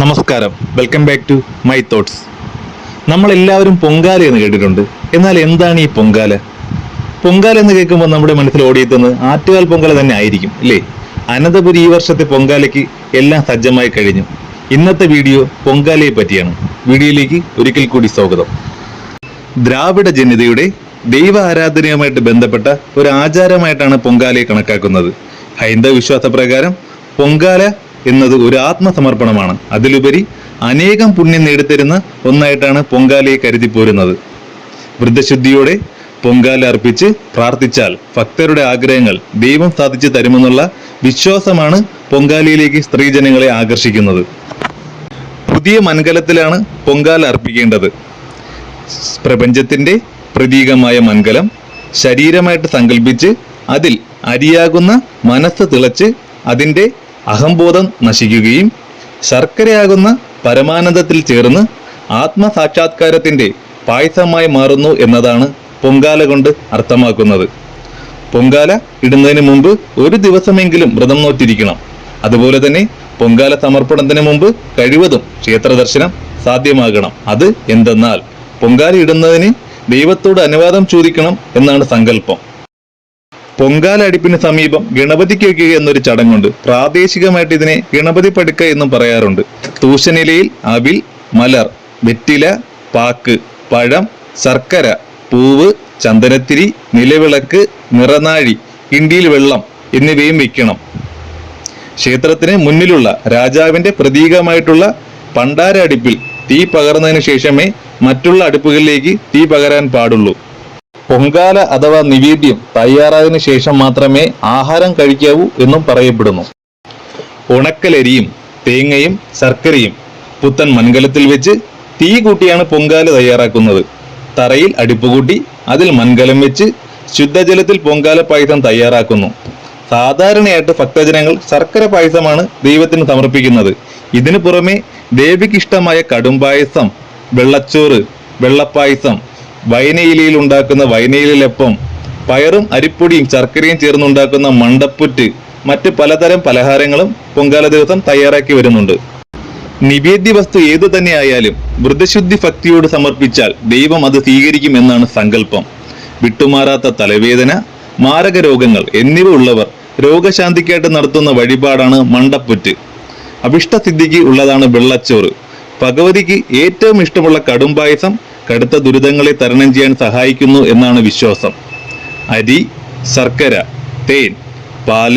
നമസ്കാരം. Welcome back to my thoughts നമ്മളെല്ലാവരും പൊങ്കാല എന്ന് കേട്ടിട്ടുണ്ട്. എന്നാൽ എന്താണ് ഈ പൊങ്കാല? പൊങ്കാല എന്ന് കേൾക്കുമ്പോൾ നമ്മുടെ മനസ്സിൽ ഓടിയെത്തുന്നത് ആറ്റുകാൽ പൊങ്കാല തന്നെ ആയിരിക്കും അല്ലേ അനന്തപുരി ഈ വർഷത്തെ പൊങ്കാലയ്ക്ക് എല്ലാം സജ്ജമായി കഴിഞ്ഞു. ഇന്നത്തെ വീഡിയോ പൊങ്കാലയെ പറ്റിയാണ്. വീഡിയോയിലേക്ക് ഒരിക്കൽ കൂടി സ്വാഗതം. ദ്രാവിഡ ജനതയുടെ ദൈവ ആരാധനയുമായിട്ട് ബന്ധപ്പെട്ട ഒരു ആചാരമായിട്ടാണ് പൊങ്കാലയെ കണക്കാക്കുന്നത്. ഹൈന്ദവ വിശ്വാസ പ്രകാരം പൊങ്കാല എന്നത് ഒരു ആത്മസമർപ്പണമാണ്. അതിലുപരി അനേകം പുണ്യം നേടിത്തരുന്ന ഒന്നായിട്ടാണ് പൊങ്കാലയെ കരുതി പോരുന്നത്. വൃദ്ധശുദ്ധിയോടെ പൊങ്കാല അർപ്പിച്ച് പ്രാർത്ഥിച്ചാൽ ഭക്തരുടെ ആഗ്രഹങ്ങൾ ദൈവം സാധിച്ചു തരുമെന്നുള്ള വിശ്വാസമാണ് പൊങ്കാലയിലേക്ക് സ്ത്രീജനങ്ങളെ ആകർഷിക്കുന്നത്. പുതിയ മൺകലത്തിലാണ് പൊങ്കാല അർപ്പിക്കേണ്ടത്. പ്രപഞ്ചത്തിന്റെ പ്രതീകമായ മൺകലം ശരീരമായിട്ട് സങ്കല്പിച്ച് അതിൽ അരിയാകുന്ന മനസ്സ് തിളച്ച് അതിന്റെ അഹംബോധം നശിക്കുകയും ശർക്കരയാകുന്ന പരമാനന്ദത്തിൽ ചേർന്ന് ആത്മസാക്ഷാത്കാരത്തിന്റെ പായസമായി മാറുന്നു എന്നതാണ് പൊങ്കാല കൊണ്ട് അർത്ഥമാക്കുന്നത്. പൊങ്കാല ഇടുന്നതിന് മുമ്പ് ഒരു ദിവസമെങ്കിലും വ്രതം നോറ്റിരിക്കണം. അതുപോലെ തന്നെ പൊങ്കാല സമർപ്പണത്തിന് മുമ്പ് കഴിവതും ക്ഷേത്ര ദർശനം സാധ്യമാകണം. അത് എന്തെന്നാൽ പൊങ്കാല ഇടുന്നതിന് ദൈവത്തോട് അനുവാദം ചോദിക്കണം എന്നാണ് സങ്കല്പം. പൊങ്കാല അടുപ്പിന് സമീപം ഗണപതിക്ക് വയ്ക്കുക എന്നൊരു ചടങ്ങുണ്ട്. പ്രാദേശികമായിട്ട് ഇതിനെ ഗണപതി പടുക്ക എന്നും പറയാറുണ്ട്. തൂശനിലയിൽ അവിൽ മലർ വെറ്റില പാക്ക് പഴം ശർക്കര പൂവ് ചന്ദനത്തിരി നിലവിളക്ക് നിറനാഴി കിണ്ടിയിൽ വെള്ളം എന്നിവയും വെക്കണം. ക്ഷേത്രത്തിന് മുന്നിലുള്ള രാജാവിന്റെ പ്രതീകമായിട്ടുള്ള പണ്ടാര അടുപ്പിൽ തീ പകർന്നതിന് ശേഷമേ മറ്റുള്ള അടുപ്പുകളിലേക്ക് തീ പകരാൻ പാടുള്ളൂ. പൊങ്കാല അഥവാ നിവേദ്യം തയ്യാറായതിനു ശേഷം മാത്രമേ ആഹാരം കഴിക്കാവൂ എന്നും പറയപ്പെടുന്നു. ഉണക്കലരിയും തേങ്ങയും ശർക്കരയും പുത്തൻ മൺകലത്തിൽ വെച്ച് തീ കൂട്ടിയാണ് പൊങ്കാല തയ്യാറാക്കുന്നത്. തറയിൽ അടുപ്പ് കൂട്ടി അതിൽ മൺകലം വെച്ച് ശുദ്ധജലത്തിൽ പൊങ്കാല പായസം തയ്യാറാക്കുന്നു. സാധാരണയായിട്ട് ഭക്തജനങ്ങൾ ശർക്കര പായസമാണ് ദൈവത്തിന് സമർപ്പിക്കുന്നത്. ഇതിനു പുറമെ ദേവിക്കിഷ്ടമായ കടുംപായസം വെള്ളച്ചോറ് വെള്ളപ്പായസം വൈനയിലയിൽ ഉണ്ടാക്കുന്ന വൈനയിലപ്പം പയറും അരിപ്പൊടിയും ശർക്കരയും ചേർന്നുണ്ടാക്കുന്ന മണ്ടപ്പുറ്റ് മറ്റ് പലതരം പലഹാരങ്ങളും പൊങ്കാല ദിവസം തയ്യാറാക്കി വരുന്നുണ്ട്. നിവേദ്യ വസ്തു ഏതു തന്നെയായാലും വൃദ്ധശുദ്ധി ഭക്തിയോട് സമർപ്പിച്ചാൽ ദൈവം അത് സ്വീകരിക്കുമെന്നാണ് സങ്കല്പം. വിട്ടുമാറാത്ത തലവേദന മാരക രോഗങ്ങൾ എന്നിവ ഉള്ളവർ രോഗശാന്തിക്കായിട്ട് നടത്തുന്ന വഴിപാടാണ് മണ്ടപ്പുറ്റ്. അഭിഷ്ടസിദ്ധിക്ക് ഉള്ളതാണ് വെള്ളച്ചോറ്. ഭഗവതിക്ക് ഏറ്റവും ഇഷ്ടമുള്ള കടുംപായസം കടുത്ത ദുരിതങ്ങളെ തരണം ചെയ്യാൻ സഹായിക്കുന്നു എന്നാണ് വിശ്വാസം. അരി ശർക്കര തേൻ പാൽ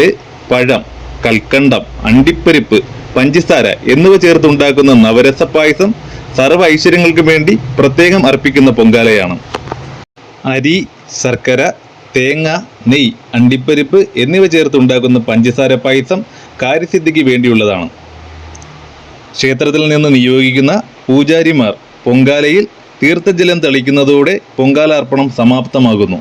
പഴം കൽക്കണ്ടം അണ്ടിപ്പരിപ്പ് പഞ്ചസാര എന്നിവ ചേർത്തുണ്ടാക്കുന്ന നവരസ പായസം സർവ ഐശ്വര്യങ്ങൾക്കും വേണ്ടി പ്രത്യേകം അർപ്പിക്കുന്ന പൊങ്കാലയാണ്. അരി ശർക്കര തേങ്ങ നെയ് അണ്ടിപ്പരിപ്പ് എന്നിവ ചേർത്തുണ്ടാക്കുന്ന പഞ്ചസാര പായസം കാര്യസിദ്ധിക്ക് വേണ്ടിയുള്ളതാണ്. ക്ഷേത്രത്തിൽ നിന്ന് നിയോഗിക്കുന്ന പൂജാരിമാർ പൊങ്കാലയിൽ തീർത്ഥജലം തെളിക്കുന്നതോടെ പൊങ്കാലാർപ്പണം സമാപ്തമാകുന്നു.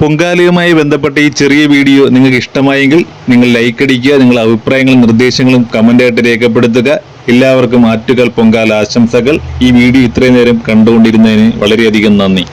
പൊങ്കാലയുമായി ബന്ധപ്പെട്ട ഈ ചെറിയ വീഡിയോ നിങ്ങൾക്ക് ഇഷ്ടമായെങ്കിൽ നിങ്ങൾ ലൈക്ക് അടിക്കുക നിങ്ങളുടെ അഭിപ്രായങ്ങളും നിർദ്ദേശങ്ങളും കമന്റായിട്ട് രേഖപ്പെടുത്തുക. എല്ലാവർക്കും ആറ്റുകൾ പൊങ്കാല ആശംസകൾ. ഈ വീഡിയോ ഇത്രയും നേരം കണ്ടുകൊണ്ടിരുന്നതിന് വളരെയധികം നന്ദി.